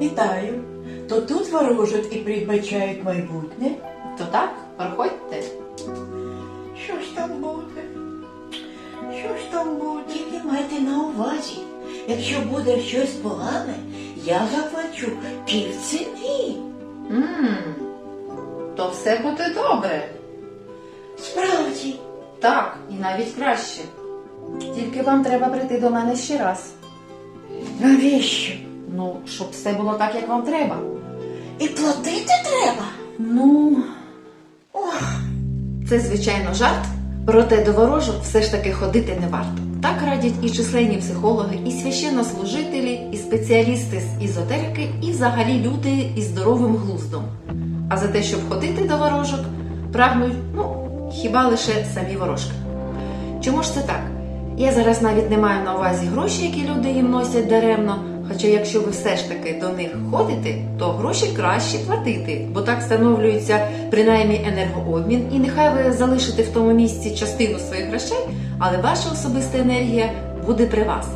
Вітаю. То тут ворожать і передбачають майбутнє. То так, проходьте. Що ж там буде? Що ж там буде? Тільки майте на увазі. Якщо буде щось погане, я заплачу півціни. Ммм, то все буде добре. Справді. Так, і навіть краще. Тільки вам треба прийти до мене ще раз. Навіщо? Ну, щоб все було так, як вам треба. І платити треба? Ну, Ох, це звичайно жарт, проте до ворожок все ж таки ходити не варто. Так радять і численні психологи, і священнослужителі, і спеціалісти з ізотерики, і взагалі люди із здоровим глуздом. А за те, щоб ходити до ворожок, прагнуть, ну, хіба лише самі ворожки. Чому ж це так? Я зараз навіть не маю на увазі гроші, які люди їм носять даремно. Хоча, якщо ви все ж таки до них ходите, то гроші краще платити, бо так встановлюється принаймні енергообмін, і нехай ви залишите в тому місці частину своїх грошей, але ваша особиста енергія буде при вас.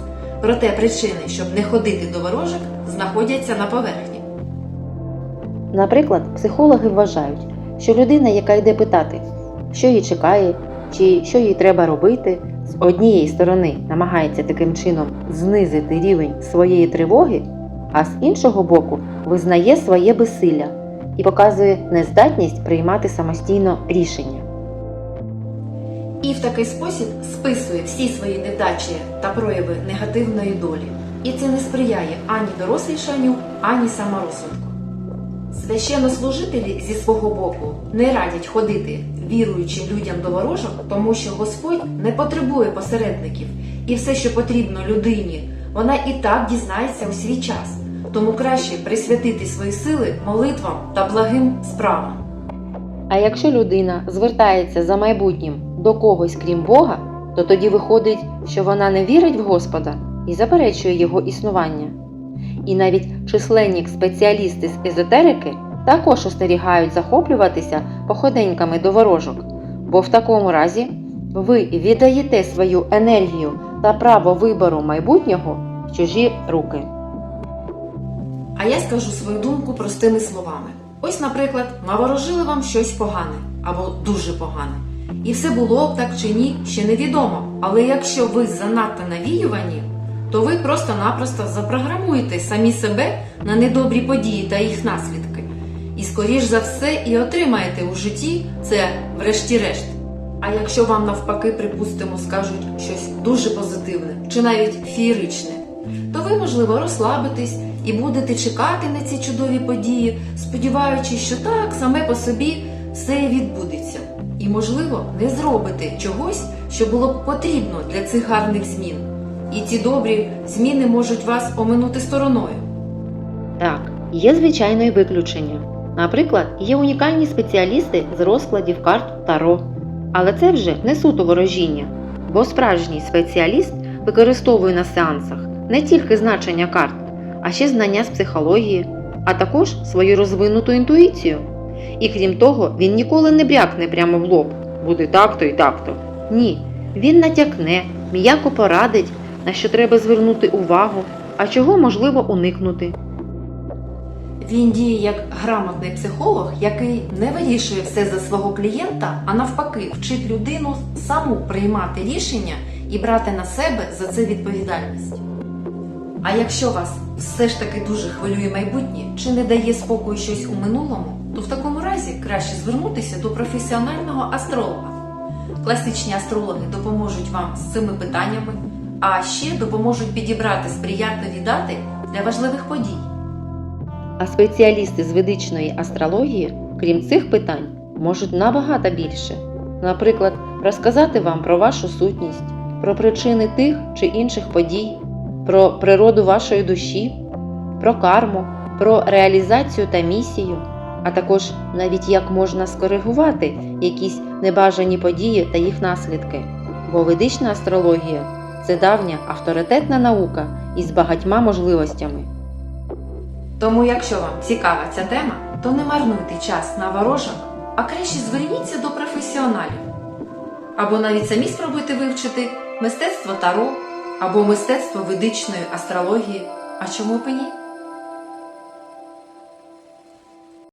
Проте причини, щоб не ходити до ворожок, знаходяться на поверхні. Наприклад, психологи вважають, що людина, яка йде питати, що її чекає, чи що їй треба робити, з однієї сторони намагається таким чином знизити рівень своєї тривоги, а з іншого боку визнає своє безсилля і показує нездатність приймати самостійно рішення. І в такий спосіб списує всі свої невдачі та прояви негативної долі. І це не сприяє ані дорослішанню, ані саморозсудку. Священнослужителі зі свого боку не радять ходити віруючим людям до ворожок, тому що Господь не потребує посередників, і все, що потрібно людині, вона і так дізнається у свій час. Тому краще присвятити свої сили молитвам та благим справам. А якщо людина звертається за майбутнім до когось крім Бога, то тоді виходить, що вона не вірить в Господа і заперечує його існування. І навіть численні спеціалісти з езотерики також остерігають захоплюватися походеньками до ворожок, бо в такому разі ви віддаєте свою енергію та право вибору майбутнього в чужі руки. А я скажу свою думку простими словами. Ось, наприклад, наворожили вам щось погане або дуже погане. І все було б так чи ні, ще невідомо. Але якщо ви занадто навіювані, то ви просто-напросто запрограмуєте самі себе на недобрі події та їх наслідки. І скоріш за все і отримаєте у житті це врешті-решт. А якщо вам навпаки, припустимо, скажуть щось дуже позитивне чи навіть фієричне, то ви, можливо, розслабитесь і будете чекати на ці чудові події, сподіваючись, що так саме по собі все відбудеться. І, можливо, не зробите чогось, що було б потрібно для цих гарних змін. І ці добрі зміни можуть вас оминути стороною. Так, є звичайно і виключення. Наприклад, є унікальні спеціалісти з розкладів карт Таро. Але це вже не суто ворожіння, бо справжній спеціаліст використовує на сеансах не тільки значення карт, а ще знання з психології, а також свою розвинуту інтуїцію. І крім того, він ніколи не брякне прямо в лоб, буде так-то і так-то. Ні, він натякне, м'яко порадить, на що треба звернути увагу, а чого можливо уникнути. Він діє як грамотний психолог, який не вирішує все за свого клієнта, а навпаки, вчить людину саму приймати рішення і брати на себе за це відповідальність. А якщо вас все ж таки дуже хвилює майбутнє чи не дає спокою щось у минулому, то в такому разі краще звернутися до професіонального астролога. Класичні астрологи допоможуть вам з цими питаннями, а ще допоможуть підібрати сприятливі дати для важливих подій. А спеціалісти з ведичної астрології, крім цих питань, можуть набагато більше. Наприклад, розказати вам про вашу сутність, про причини тих чи інших подій, про природу вашої душі, про карму, про реалізацію та місію, а також навіть як можна скоригувати якісь небажані події та їх наслідки. Бо ведична астрологія це давня авторитетна наука із багатьма можливостями. Тому, якщо вам цікава ця тема, то не марнуйте час на ворожок, а краще зверніться до професіоналів. Або навіть самі спробуйте вивчити мистецтво таро або мистецтво ведичної астрології. А чому б ні?